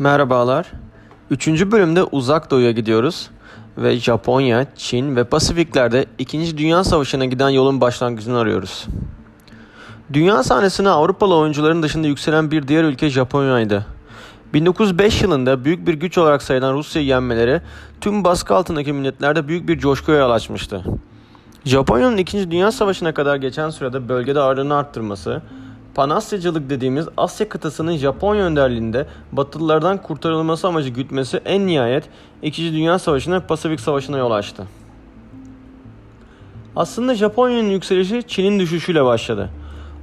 Merhabalar. Üçüncü bölümde Uzak Doğu'ya gidiyoruz ve Japonya, Çin ve Pasifikler'de İkinci Dünya Savaşı'na giden yolun başlangıcını arıyoruz. Dünya sahnesine Avrupalı oyuncuların dışında yükselen bir diğer ülke Japonya'ydı. 1905 yılında büyük bir güç olarak sayılan Rusya'yı yenmeleri tüm baskı altındaki milletlerde büyük bir coşkuya yol açmıştı. Japonya'nın 2. Dünya Savaşı'na kadar geçen sürede bölgede ağırlığını arttırması, Panasyacılık dediğimiz Asya kıtasının Japonya önderliğinde Batılılardan kurtarılması amacı gütmesi en nihayet 2. Dünya Savaşı'na Pasifik Savaşı'na yol açtı. Aslında Japonya'nın yükselişi Çin'in düşüşüyle başladı.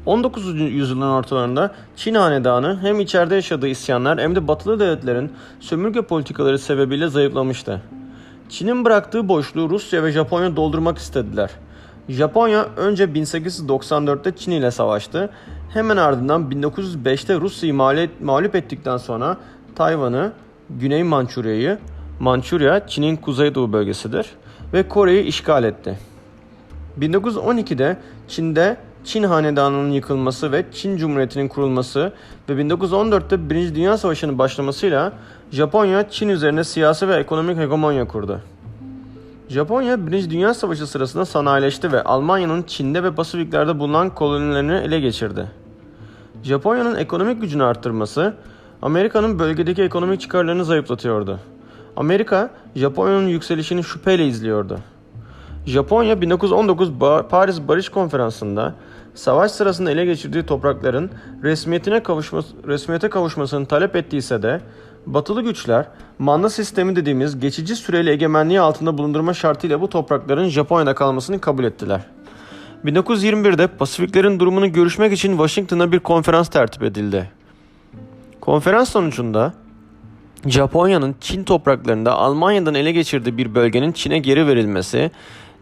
19. yüzyılın ortalarında Çin hanedanı hem içeride yaşadığı isyanlar hem de batılı devletlerin sömürge politikaları sebebiyle zayıflamıştı. Çin'in bıraktığı boşluğu Rusya ve Japonya doldurmak istediler. Japonya önce 1894'te Çin ile savaştı. Hemen ardından 1905'te Rusya'yı mağlup- ettikten sonra Tayvan'ı, Güney Mançurya'yı, Mançurya Çin'in kuzeydoğu bölgesidir ve Kore'yi işgal etti. 1912'de Çin'de Çin Hanedanı'nın yıkılması ve Çin Cumhuriyeti'nin kurulması ve 1914'te 1. Dünya Savaşı'nın başlamasıyla Japonya Çin üzerine siyasi ve ekonomik hegemonya kurdu. Japonya 1. Dünya Savaşı sırasında sanayileşti ve Almanya'nın Çin'de ve Pasifiklerde bulunan kolonilerini ele geçirdi. Japonya'nın ekonomik gücünü arttırması Amerika'nın bölgedeki ekonomik çıkarlarını zayıflatıyordu. Amerika, Japonya'nın yükselişini şüpheyle izliyordu. Japonya 1919 Ba- Paris Barış Konferansı'nda savaş sırasında ele geçirdiği toprakların resmiyetine kavuşması, resmiyete kavuşmasını talep ettiyse de batılı güçler manda sistemi dediğimiz geçici süreli egemenliği altında bulundurma şartıyla bu toprakların Japonya'da kalmasını kabul ettiler. 1921'de Pasifiklerin durumunu görüşmek için Washington'a bir konferans tertip edildi. Konferans sonucunda Japonya'nın Çin topraklarında Almanya'dan ele geçirdiği bir bölgenin Çin'e geri verilmesi,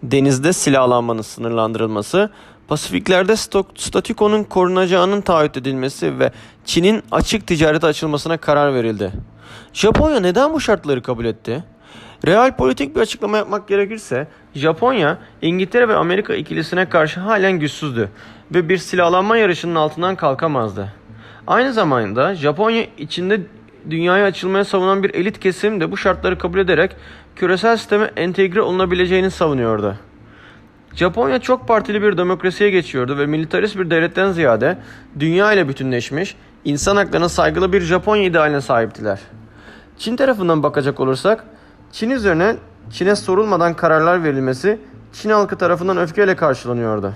denizde silahlanmanın sınırlandırılması, Pasifiklerde stok- statükonun korunacağının taahhüt edilmesi ve Çin'in açık ticarete açılmasına karar verildi. Japonya neden bu şartları kabul etti? Real politik bir açıklama yapmak gerekirse Japonya, İngiltere ve Amerika ikilisine karşı halen güçsüzdü ve bir silahlanma yarışının altından kalkamazdı. Aynı zamanda Japonya içinde dünyaya açılmaya savunan bir elit kesim de bu şartları kabul ederek küresel sisteme entegre olunabileceğini savunuyordu. Japonya çok partili bir demokrasiye geçiyordu ve militarist bir devletten ziyade dünya ile bütünleşmiş, insan haklarına saygılı bir Japonya idealine sahiptiler. Çin tarafından bakacak olursak, Çin üzerine Çin'e sorulmadan kararlar verilmesi Çin halkı tarafından öfkeyle karşılanıyordu.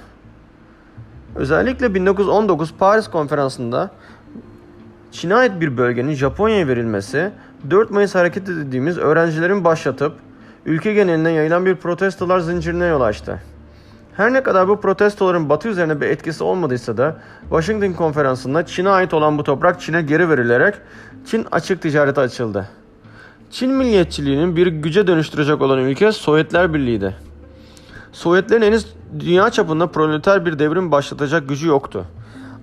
Özellikle 1919 Paris Konferansı'nda Çin'e ait bir bölgenin Japonya'ya verilmesi, 4 Mayıs hareketi dediğimiz öğrencilerin başlatıp ülke geneline yayılan bir protestolar zincirine yol açtı. Her ne kadar bu protestoların Batı üzerine bir etkisi olmadıysa da Washington konferansında Çin'e ait olan bu toprak Çin'e geri verilerek Çin açık ticarete açıldı. Çin milliyetçiliğinin bir güce dönüştürecek olan ülke Sovyetler Birliği'ydi. Sovyetlerin henüz dünya çapında proleter bir devrim başlatacak gücü yoktu.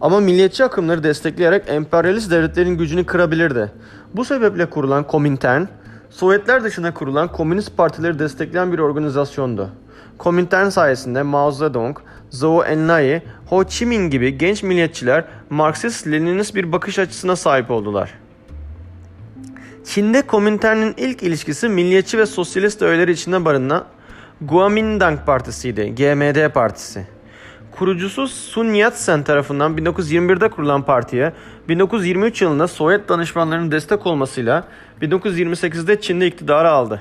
Ama milliyetçi akımları destekleyerek emperyalist devletlerin gücünü kırabilirdi. Bu sebeple kurulan Komintern, Sovyetler dışında kurulan komünist partileri destekleyen bir organizasyondu. Komintern sayesinde Mao Zedong, Zhou Enlai, Ho Chi Minh gibi genç milliyetçiler Marksist-Leninist bir bakış açısına sahip oldular. Çin'de Komintern'in ilk ilişkisi milliyetçi ve sosyalist öğeleri içinde barınan Kuomintang Partisi'ydi, GMD Partisi. Kurucusu Sun Yat-sen tarafından 1921'de kurulan partiye 1923 yılında Sovyet danışmanlarının destek olmasıyla 1928'de Çin'de iktidarı aldı.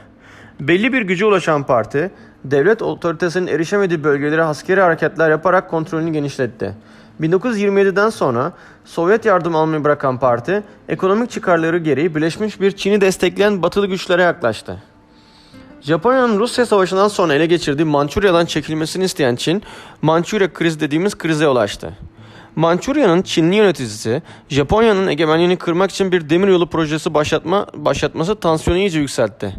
Belli bir güce ulaşan parti, devlet otoritesinin erişemediği bölgelere askeri hareketler yaparak kontrolünü genişletti. 1927'den sonra Sovyet yardım almayı bırakan parti, ekonomik çıkarları gereği birleşmiş bir Çin'i destekleyen batılı güçlere yaklaştı. Japonya'nın Rusya Savaşı'ndan sonra ele geçirdiği Mançurya'dan çekilmesini isteyen Çin, Mançurya krizi dediğimiz krize ulaştı. Mançurya'nın Çinli yöneticisi, Japonya'nın egemenliğini kırmak için bir demiryolu projesi başlatma, başlatması tansiyonu iyice yükseltti.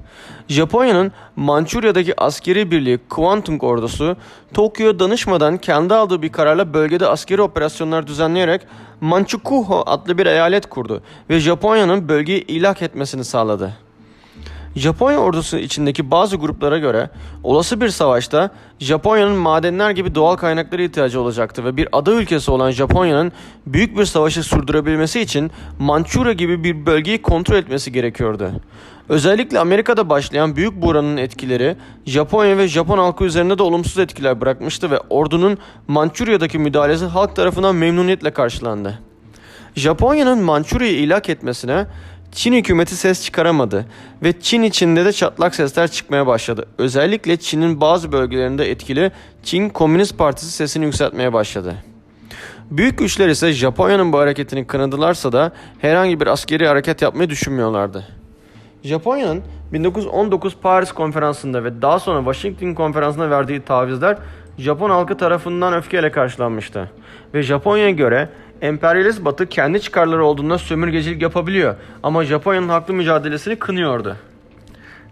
Japonya'nın Mançurya'daki askeri birliği Kwantung ordusu, Tokyo'ya danışmadan kendi aldığı bir kararla bölgede askeri operasyonlar düzenleyerek Manchukuo adlı bir eyalet kurdu ve Japonya'nın bölgeyi ilhak etmesini sağladı. Japonya ordusu içindeki bazı gruplara göre olası bir savaşta Japonya'nın madenler gibi doğal kaynaklara ihtiyacı olacaktı ve bir ada ülkesi olan Japonya'nın büyük bir savaşı sürdürebilmesi için Mançurya gibi bir bölgeyi kontrol etmesi gerekiyordu. Özellikle Amerika'da başlayan büyük buğranın etkileri Japonya ve Japon halkı üzerinde de olumsuz etkiler bırakmıştı ve ordunun Mançurya'daki müdahalesi halk tarafından memnuniyetle karşılandı. Japonya'nın Mançurya'yı ilhak etmesine Çin hükümeti ses çıkaramadı ve Çin içinde de çatlak sesler çıkmaya başladı. Özellikle Çin'in bazı bölgelerinde etkili Çin Komünist Partisi sesini yükseltmeye başladı. Büyük güçler ise Japonya'nın bu hareketini kınadılarsa da herhangi bir askeri hareket yapmayı düşünmüyorlardı. Japonya'nın 1919 Paris konferansında ve daha sonra Washington konferansında verdiği tavizler Japon halkı tarafından öfkeyle karşılanmıştı. Ve Japonya'ya göre emperyalist batı kendi çıkarları olduğunda sömürgecilik yapabiliyor ama Japonya'nın haklı mücadelesini kınıyordu.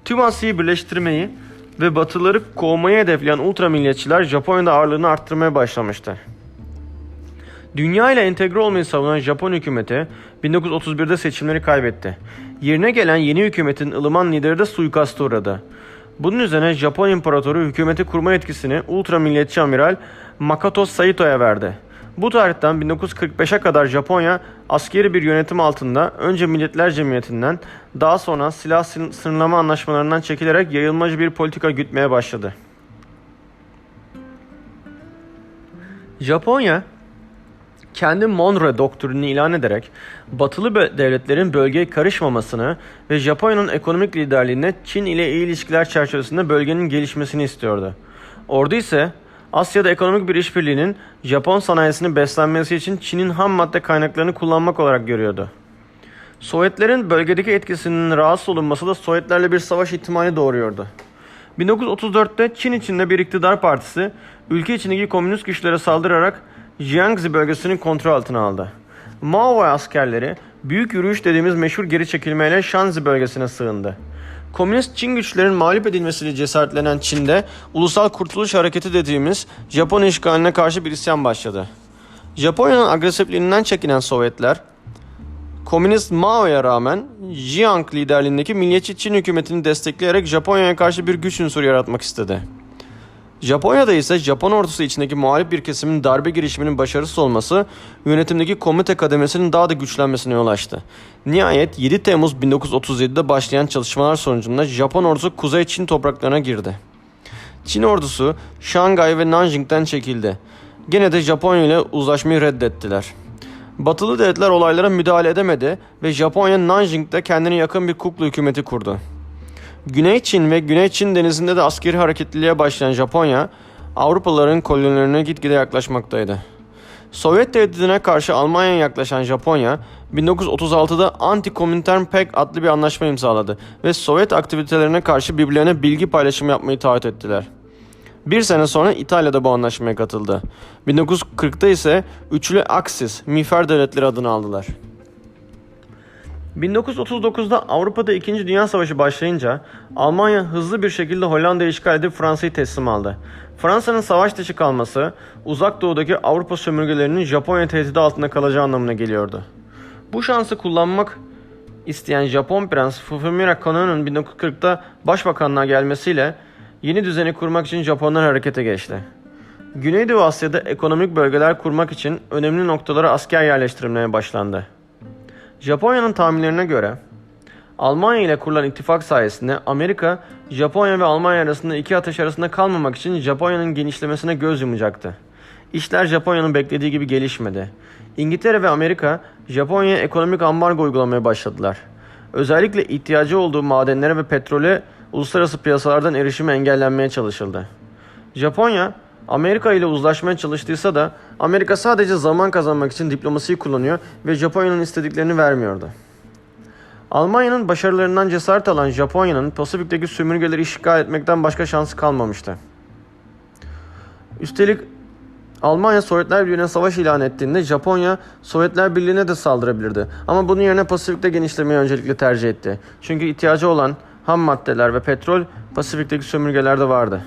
Tüm Asya'yı birleştirmeyi ve batıları kovmayı hedefleyen ultra milliyetçiler Japonya'da ağırlığını arttırmaya başlamıştı. Dünya ile entegre olmayı savunan Japon hükümeti 1931'de seçimleri kaybetti. Yerine gelen yeni hükümetin ılıman lideri de suikasta uğradı. Bunun üzerine Japon İmparatoru hükümeti kurma yetkisini ultra milliyetçi amiral Makoto Saito'ya verdi. Bu tarihten 1945'e kadar Japonya askeri bir yönetim altında önce Milletler Cemiyeti'nden daha sonra silah sınırlama anlaşmalarından çekilerek yayılmacı bir politika gütmeye başladı. Japonya kendi Monroe doktrinini ilan ederek batılı devletlerin bölgeye karışmamasını ve Japonya'nın ekonomik liderliğine Çin ile iyi ilişkiler çerçevesinde bölgenin gelişmesini istiyordu. Ordu ise Asya'da ekonomik bir işbirliğinin Japon sanayisini beslenmesi için Çin'in ham madde kaynaklarını kullanmak olarak görüyordu. Sovyetlerin bölgedeki etkisinin rahatsız olunması da Sovyetlerle bir savaş ihtimali doğuruyordu. 1934'te Çin içinde bir iktidar partisi ülke içindeki komünist güçlere saldırarak Jiangxi bölgesini kontrol altına aldı. Mao ve askerleri büyük yürüyüş dediğimiz meşhur geri çekilmeyle Shanxi bölgesine sığındı. Komünist Çin güçlerin mağlup edilmesiyle cesaretlenen Çin'de Ulusal Kurtuluş Hareketi dediğimiz Japon işgaline karşı bir isyan başladı. Japonya'nın agresifliğinden çekinen Sovyetler, Komünist Mao'ya rağmen Jiang liderliğindeki milliyetçi Çin hükümetini destekleyerek Japonya'ya karşı bir güç unsuru yaratmak istedi. Japonya'da ise Japon ordusu içindeki muhalif bir kesimin darbe girişiminin başarısız olması yönetimdeki komite kademesinin daha da güçlenmesine yol açtı. Nihayet 7 Temmuz 1937'de başlayan çalışmalar sonucunda Japon ordusu Kuzey Çin topraklarına girdi. Çin ordusu Şangay ve Nanjing'den çekildi. Gene de Japonya ile uzlaşmayı reddettiler. Batılı devletler olaylara müdahale edemedi ve Japonya Nanjing'de kendine yakın bir kuklu hükümeti kurdu. Güney Çin ve Güney Çin denizinde de askeri hareketliliğe başlayan Japonya, Avrupalıların kolonilerine gitgide yaklaşmaktaydı. Sovyet devletine karşı Almanya'ya yaklaşan Japonya, 1936'da Anti-Komintern Pact adlı bir anlaşma imzaladı ve Sovyet aktivitelerine karşı birbirlerine bilgi paylaşımı yapmayı taahhüt ettiler. Bir sene sonra İtalya da bu anlaşmaya katıldı. 1940'ta ise üçlü Aksis, Miğfer Devletleri adını aldılar. 1939'da Avrupa'da 2. Dünya Savaşı başlayınca Almanya hızlı bir şekilde Hollanda'yı işgal edip Fransa'yı teslim aldı. Fransa'nın savaş dışı kalması uzak doğudaki Avrupa sömürgelerinin Japonya tehdidi altında kalacağı anlamına geliyordu. Bu şansı kullanmak isteyen Japon prens Fumimura Kono'nun 1940'da başbakanlığa gelmesiyle yeni düzeni kurmak için Japonlar harekete geçti. Güneydoğu Asya'da ekonomik bölgeler kurmak için önemli noktalara asker yerleştirilmeye başlandı. Japonya'nın tahminlerine göre Almanya ile kurulan ittifak sayesinde Amerika, Japonya ve Almanya arasında iki ateş arasında kalmamak için Japonya'nın genişlemesine göz yumacaktı. İşler Japonya'nın beklediği gibi gelişmedi. İngiltere ve Amerika Japonya'ya ekonomik ambargo uygulamaya başladılar. Özellikle ihtiyacı olduğu madenlere ve petrole uluslararası piyasalardan erişimi engellenmeye çalışıldı. Japonya Amerika ile uzlaşmaya çalıştıysa da Amerika sadece zaman kazanmak için diplomasiyi kullanıyor ve Japonya'nın istediklerini vermiyordu. Almanya'nın başarılarından cesaret alan Japonya'nın Pasifik'teki sömürgeleri işgal etmekten başka şansı kalmamıştı. Üstelik Almanya Sovyetler Birliği'ne savaş ilan ettiğinde Japonya Sovyetler Birliği'ne de saldırabilirdi. Ama bunun yerine Pasifik'te genişlemeyi öncelikle tercih etti. Çünkü ihtiyacı olan ham maddeler ve petrol Pasifik'teki sömürgelerde vardı.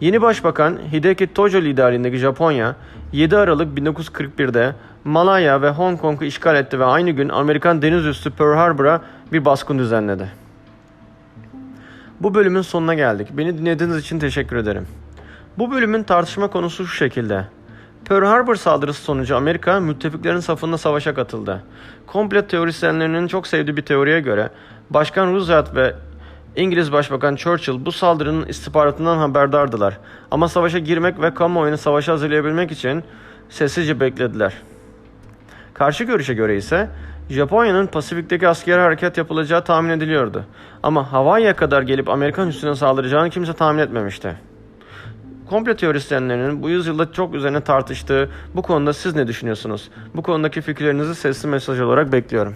Yeni Başbakan Hideki Tojo liderliğindeki Japonya 7 Aralık 1941'de Malaya ve Hong Kong'u işgal etti ve aynı gün Amerikan deniz üssü Pearl Harbor'a bir baskın düzenledi. Bu bölümün sonuna geldik. Beni dinlediğiniz için teşekkür ederim. Bu bölümün tartışma konusu şu şekilde. Pearl Harbor saldırısı sonucu Amerika müttefiklerin safında savaşa katıldı. Komplo teorisyenlerinin çok sevdiği bir teoriye göre Başkan Roosevelt ve İngiliz Başbakan Churchill bu saldırının istihbaratından haberdardılar. Ama savaşa girmek ve kamuoyunu savaşa hazırlayabilmek için sessizce beklediler. Karşı görüşe göre ise Japonya'nın Pasifik'teki askeri hareket yapılacağı tahmin ediliyordu. Ama Hawaii'ye kadar gelip Amerikan üssüne saldıracağını kimse tahmin etmemişti. Komplo teorisyenlerinin bu yüzyılda çok üzerine tartıştığı bu konuda siz ne düşünüyorsunuz? Bu konudaki fikirlerinizi sesli mesaj olarak bekliyorum.